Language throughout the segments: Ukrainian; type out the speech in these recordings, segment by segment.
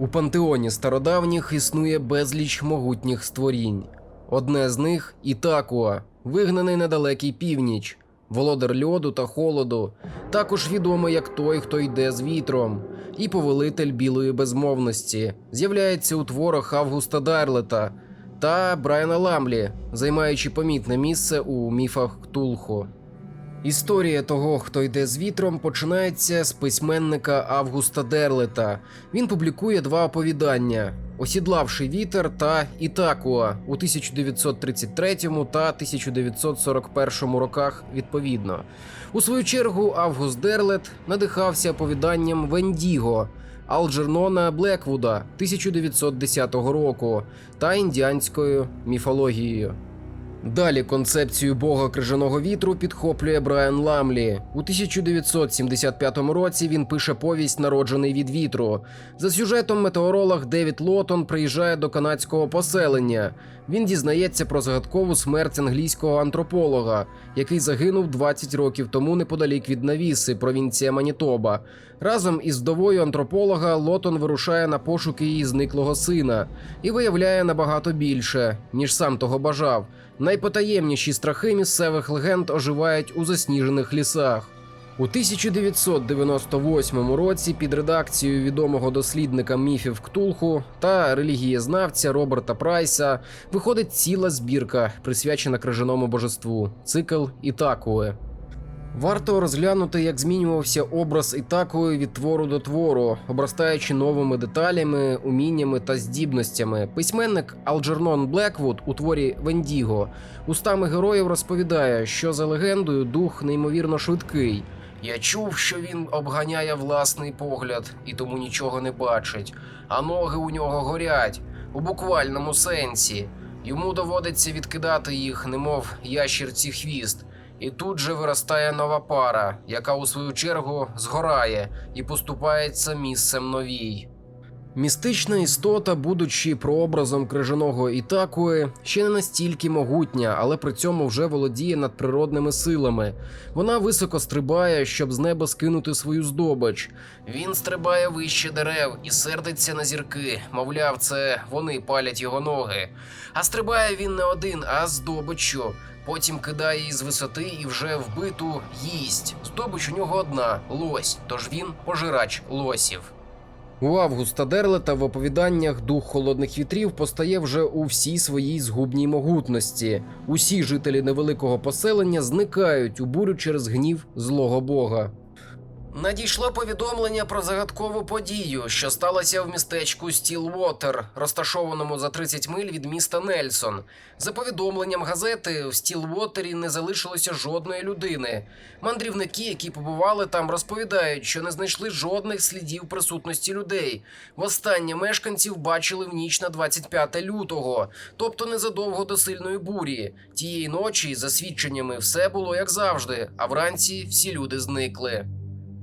У пантеоні стародавніх існує безліч могутніх створінь. Одне з них Ітакуа, вигнаний на далекий північ, володар льоду та холоду, також відомий як той, хто йде з вітром, і повелитель білої безмовності, з'являється у творах Августа Дарлета та Брайана Ламлі, займаючи помітне місце у міфах Ктулху. Історія того, хто йде з вітром, починається з письменника Августа Дерлета. Він публікує два оповідання: Осідлавши вітер та Ітакуа у 1933 та 1941 роках відповідно. У свою чергу Август Дерлет надихався оповіданням Вендіго Алджернона Блеквуда 1910 року та індіанською міфологією. Далі концепцію бога крижаного вітру підхоплює Брайан Ламлі. У 1975 році він пише повість Народжений від вітру. За сюжетом метеоролог Девід Лотон приїжджає до канадського поселення. Він дізнається про загадкову смерть англійського антрополога, який загинув 20 років тому неподалік від Навіси, провінція Манітоба. Разом із вдовою антрополога Лотон вирушає на пошуки її зниклого сина і виявляє набагато більше, ніж сам того бажав. Найпотаємніші страхи місцевих легенд оживають у засніжених лісах. У 1998 році під редакцією відомого дослідника міфів Ктулху та релігієзнавця Роберта Прайса виходить ціла збірка, присвячена крижаному божеству цикл Ітакуе. Варто розглянути, як змінювався образ Ітакуї від твору до твору, обростаючи новими деталями, уміннями та здібностями. Письменник Алджернон Блеквуд у творі Вендіго устами героїв розповідає, що за легендою дух неймовірно швидкий. Я чув, що він обганяє власний погляд і тому нічого не бачить, а ноги у нього горять у буквальному сенсі. Йому доводиться відкидати їх, немов ящірці хвіст. І тут же виростає нова пара, яка у свою чергу згорає і поступається місцем новій. Містична істота, будучи прообразом крижаного Ітакуї, ще не настільки могутня, але при цьому вже володіє надприродними силами. Вона високо стрибає, щоб з неба скинути свою здобич. Він стрибає вище дерев і сердиться на зірки. Мовляв, це вони палять його ноги. А стрибає він не один, а з. Потім кидає її з висоти і вже вбиту їсть. Здобич у нього одна лось, тож він пожирач лосів. У Августа Дерлета в оповіданнях дух холодних вітрів постає вже у всій своїй згубній могутності. Усі жителі невеликого поселення зникають у бурю через гнів злого бога. Надійшло повідомлення про загадкову подію, що сталося в містечку Стілвотер, розташованому за 30 миль від міста Нельсон. За повідомленням газети, в Стілвотері не залишилося жодної людини. Мандрівники, які побували там, розповідають, що не знайшли жодних слідів присутності людей. Востаннє мешканців бачили в ніч на 25 лютого, тобто незадовго до сильної бурі. Тієї ночі, за свідченнями, все було як завжди, а вранці всі люди зникли.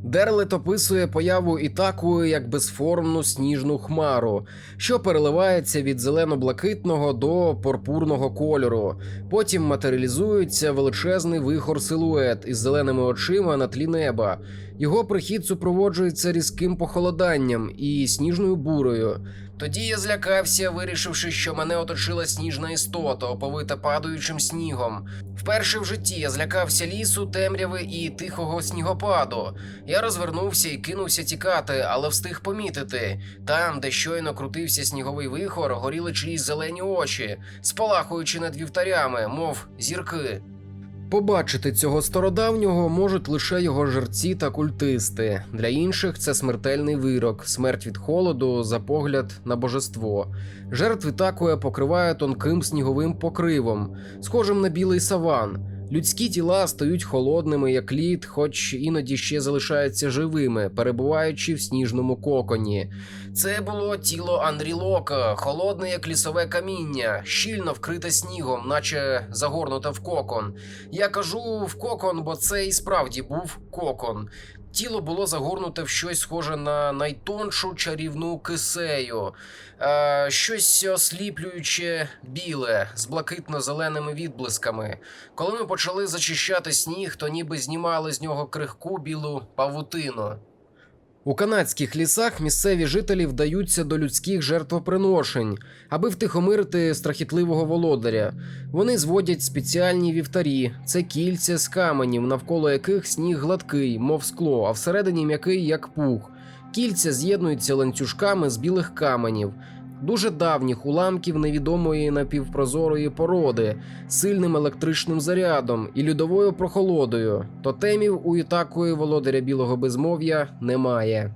Дерлет описує появу Ітакуї як безформну сніжну хмару, що переливається від зелено-блакитного до пурпурного кольору. Потім матеріалізується величезний вихор силует із зеленими очима на тлі неба. Його прихід супроводжується різким похолоданням і сніжною бурою. Тоді я злякався, вирішивши, що мене оточила сніжна істота, оповита падаючим снігом. Вперше в житті я злякався лісу, темряви і тихого снігопаду. Я розвернувся і кинувся тікати, але встиг помітити. Там, де щойно крутився сніговий вихор, горіли чиїсь зелені очі, спалахуючи над вівтарями, мов зірки. Побачити цього стародавнього можуть лише його жерці та культисти. Для інших це смертельний вирок, смерть від холоду за погляд на божество. Жертви такої покриває тонким сніговим покривом, схожим на білий саван. Людські тіла стають холодними, як лід, хоч іноді ще залишаються живими, перебуваючи в сніжному коконі. Це було тіло Андрілока, холодне, як лісове каміння, щільно вкрите снігом, наче загорнуте в кокон. Я кажу в кокон, бо це і справді був кокон. Тіло було загорнуте в щось схоже на найтоншу чарівну кисею, е, щось осліплююче біле з блакитно-зеленими відблисками. Коли ми почали зачищати сніг, то ніби знімали з нього крихку білу павутину. У канадських лісах місцеві жителі вдаються до людських жертвоприношень, аби втихомирити страхітливого володаря. Вони зводять спеціальні вівтарі, це кільця з каменів, навколо яких сніг гладкий, мов скло, а всередині м'який, як пух. Кільця з'єднуються ланцюжками з білих каменів, дуже давніх уламків невідомої напівпрозорої породи, сильним електричним зарядом і льодовою прохолодою. Тотемів у Ітакої володаря білого безмов'я немає.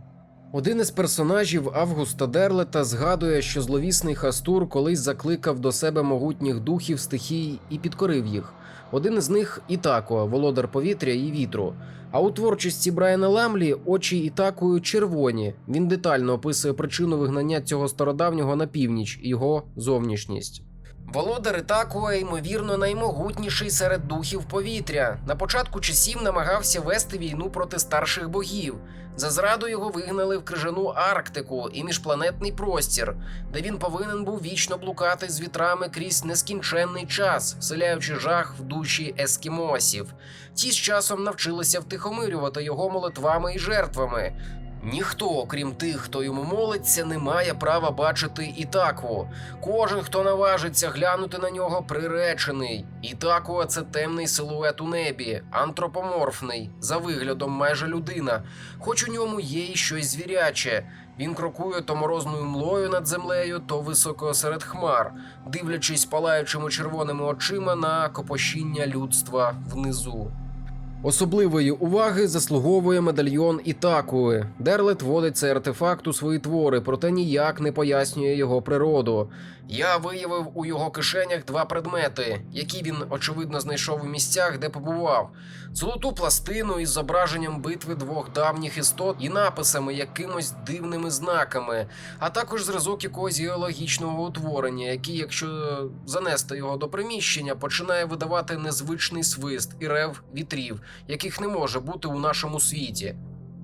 Один із персонажів Августа Дерлета згадує, що зловісний Хастур колись закликав до себе могутніх духів стихій і підкорив їх. Один із них Ітако, володар повітря і вітру. А у творчості Брайана Ламлі очі Ітакою червоні. Він детально описує причину вигнання цього стародавнього на північ і його зовнішність. Володар Ітакуа, ймовірно, наймогутніший серед духів повітря. На початку часів намагався вести війну проти старших богів. За зраду його вигнали в крижану Арктику і міжпланетний простір, де він повинен був вічно блукати з вітрами крізь нескінченний час, вселяючи жах в душі ескімосів. Ті з часом навчилися втихомирювати його молитвами і жертвами. Ніхто, окрім тих, хто йому молиться, не має права бачити Ітакву. Кожен, хто наважиться глянути на нього, приречений. Ітакуа – це темний силует у небі, антропоморфний, за виглядом майже людина, хоч у ньому є й щось звіряче. Він крокує то морозною млою над землею, то високо серед хмар, дивлячись палаючими червоними очима на копошіння людства внизу. Особливої уваги заслуговує медальйон Ітакуи. Дерлет водить цей артефакт у свої твори, проте ніяк не пояснює його природу. Я виявив у його кишенях два предмети, які він очевидно знайшов у місцях, де побував: золоту пластину із зображенням битви двох давніх істот і написами якимось дивними знаками, а також зразок якогось геологічного утворення, який, якщо занести його до приміщення, починає видавати незвичний свист і рев вітрів яких не може бути у нашому світі.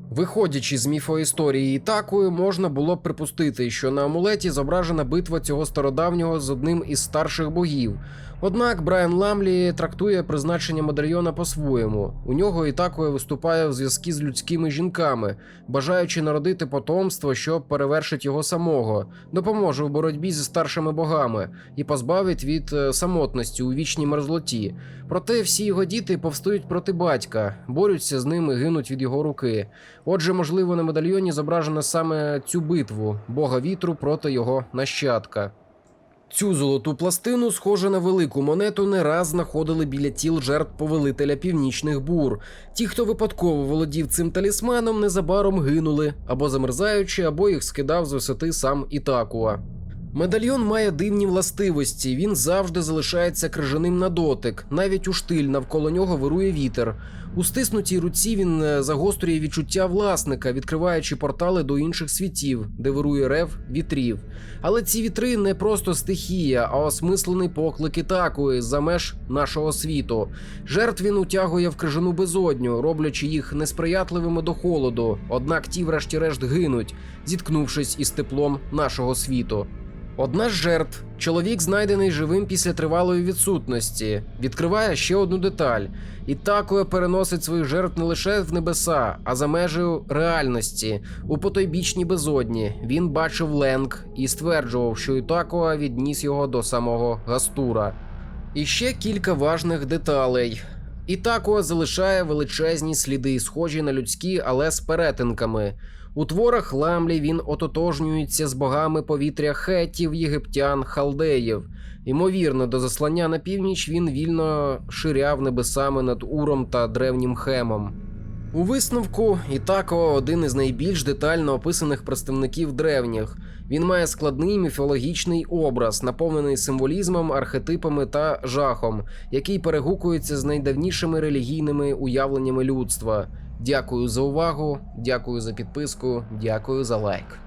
Виходячи з міфоісторії Ітакою, можна було б припустити, що на амулеті зображена битва цього стародавнього з одним із старших богів. Однак Брайан Ламлі трактує призначення медальйона по-своєму. У нього і Ітакуя виступає в зв'язку з людськими жінками, бажаючи народити потомство, що перевершить його самого, допоможе у боротьбі зі старшими богами і позбавить від е, самотності у вічній мерзлоті. Проте всі його діти повстають проти батька, борються з ним і гинуть від його руки. Отже, можливо, на медальйоні зображено саме цю битву бога вітру проти його нащадка. Цю золоту пластину, схоже на велику монету, не раз знаходили біля тіл жертв повелителя північних бур. Ті, хто випадково володів цим талісманом, незабаром гинули або замерзаючи, або їх скидав з висоти сам Ітакуа. Медальйон має дивні властивості. Він завжди залишається крижаним на дотик. Навіть у штиль навколо нього вирує вітер. У стиснутій руці він е, загострює відчуття власника, відкриваючи портали до інших світів, де вирує рев вітрів. Але ці вітри не просто стихія, а осмислений поклик Ітакуї за меж нашого світу. Жертв він утягує в крижану безодню, роблячи їх несприятливими до холоду. Однак ті, врешті-решт, гинуть, зіткнувшись із теплом нашого світу. Одна з жертв, чоловік, знайдений живим після тривалої відсутності, відкриває ще одну деталь. І такою переносить своїх жертв не лише в небеса, а за межею реальності у потойбічній безодні. Він бачив Ленг і стверджував, що Ітакуа відніс його до самого Гастура. І ще кілька важних деталей. Ітакуа залишає величезні сліди, схожі на людські, але з перетинками. У творах Ламлі він ототожнюється з богами повітря хетів, єгиптян, халдеїв. Ймовірно, до заслання на північ він вільно ширяв небесами над Уром та древнім Хемом. У висновку Ітако один із найбільш детально описаних представників древніх. Він має складний міфологічний образ, наповнений символізмом, архетипами та жахом, який перегукується з найдавнішими релігійними уявленнями людства. Дякую за увагу, дякую за підписку, дякую за лайк.